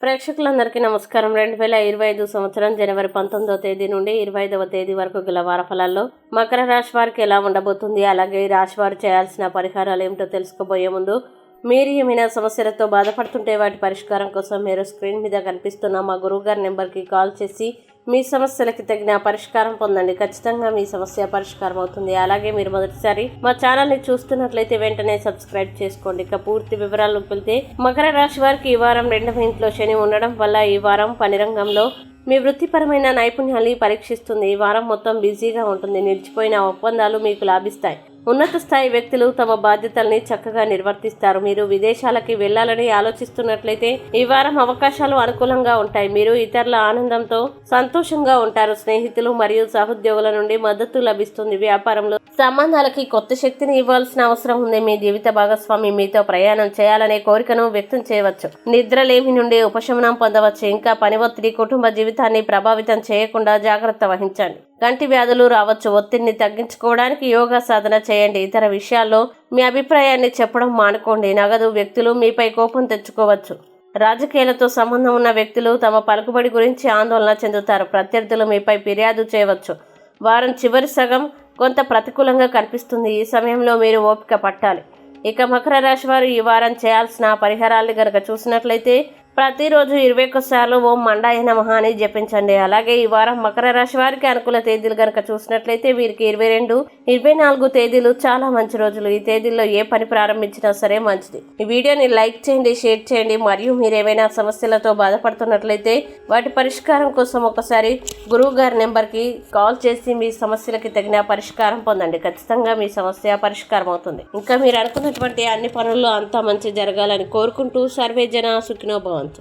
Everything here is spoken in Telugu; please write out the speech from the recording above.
ప్రేక్షకులందరికీ నమస్కారం. రెండు వేల ఇరవై ఐదు సంవత్సరం జనవరి పంతొమ్మిదవ తేదీ నుండి ఇరవై ఐదవ తేదీ వరకు గల వార ఫలాల్లో మకర రాశి వారికి ఎలా ఉండబోతుంది అలాగే ఈ రాశి వారు చేయాల్సిన పరిహారాలు ఏమిటో తెలుసుకోబోయే ముందు మీరు ఏమైనా సమస్యలతో బాధపడుతుంటే వాటి పరిష్కారం కోసం మీరు స్క్రీన్ మీద కనిపిస్తున్న మా గురువుగారి నెంబర్కి కాల్ చేసి మీ సమస్యలకి తగిన పరిష్కారం పొందండి. ఖచ్చితంగా మీ సమస్య పరిష్కారం అవుతుంది. అలాగే మీరు మొదటిసారి మా ఛానల్ని చూస్తున్నట్లయితే వెంటనే సబ్స్క్రైబ్ చేసుకోండి. ఇక పూర్తి వివరాలు వెళ్తే మకర రాశి వారికి ఈ వారం రెండవ ఇంట్లో శని ఉండడం వల్ల ఈ వారం పని రంగంలో మీ వృత్తిపరమైన నైపుణ్యాన్ని పరీక్షిస్తుంది. ఈ వారం మొత్తం బిజీగా ఉంటుంది. నిలిచిపోయిన ఒప్పందాలు మీకు లాభిస్తాయి. ఉన్నత స్థాయి వ్యక్తులు తమ బాధ్యతల్ని చక్కగా నిర్వర్తిస్తారు. మీరు విదేశాలకి వెళ్ళాలని ఆలోచిస్తున్నట్లయితే ఈ వారం అవకాశాలు అనుకూలంగా ఉంటాయి. మీరు ఇతరుల ఆనందంతో సంతోషంగా ఉంటారు. స్నేహితులు మరియు సహోద్యోగుల నుండి మద్దతు లభిస్తుంది. వ్యాపారంలో సంబంధాలకి కొత్త శక్తిని ఇవ్వాల్సిన అవసరం ఉంది. మీ జీవిత భాగస్వామి మీతో ప్రయాణం చేయాలనే కోరికను వ్యక్తం చేయవచ్చు. నిద్రలేమి నుండి ఉపశమనం పొందవచ్చు. ఇంకా పని ఒత్తిడి కుటుంబ జీవితాన్ని ప్రభావితం చేయకుండా జాగ్రత్త వహించండి. కంటి వ్యాధులు రావచ్చు. ఒత్తిడిని తగ్గించుకోవడానికి యోగా సాధన చేయండి. ఇతర విషయాల్లో మీ అభిప్రాయాన్ని చెప్పడం మానుకోండి. నగదు వ్యక్తులు మీపై కోపం తెచ్చుకోవచ్చు. రాజకీయాలతో సంబంధం ఉన్న వ్యక్తులు తమ పలుకుబడి గురించి ఆందోళన చెందుతారు. ప్రత్యర్థులు మీపై ఫిర్యాదు చేయవచ్చు. వారం చివరి సగం కొంత ప్రతికూలంగా కనిపిస్తుంది. ఈ సమయంలో మీరు ఓపిక పట్టాలి. ఇక మకర రాశి వారు ఈ వారం చేయాల్సిన పరిహారాలు గనక చూసినట్లయితే ప్రతిరోజు ఇరవై ఒక్కసార్లు ఓం మండాయ నమః అని జపించండి. అలాగే ఈ వారం మకర రాశి వారికి అనుకూల తేదీలు కనుక చూసినట్లయితే వీరికి ఇరవై రెండు ఇరవై నాలుగు తేదీలు చాలా మంచి రోజులు. ఈ తేదీల్లో ఏ పని ప్రారంభించినా సరే మంచిది. ఈ వీడియోని లైక్ చేయండి షేర్ చేయండి. మరియు మీరు ఏవైనా సమస్యలతో బాధపడుతున్నట్లయితే వాటి పరిష్కారం కోసం ఒకసారి గురువు గారి నెంబర్కి కాల్ చేసి మీ సమస్యలకి తగిన పరిష్కారం పొందండి. ఖచ్చితంగా మీ సమస్య పరిష్కారం అవుతుంది. ఇంకా మీరు అనుకున్నటువంటి అన్ని పనుల్లో అంతా మంచి జరగాలని కోరుకుంటూ సర్వే జన సుఖినోభవంతు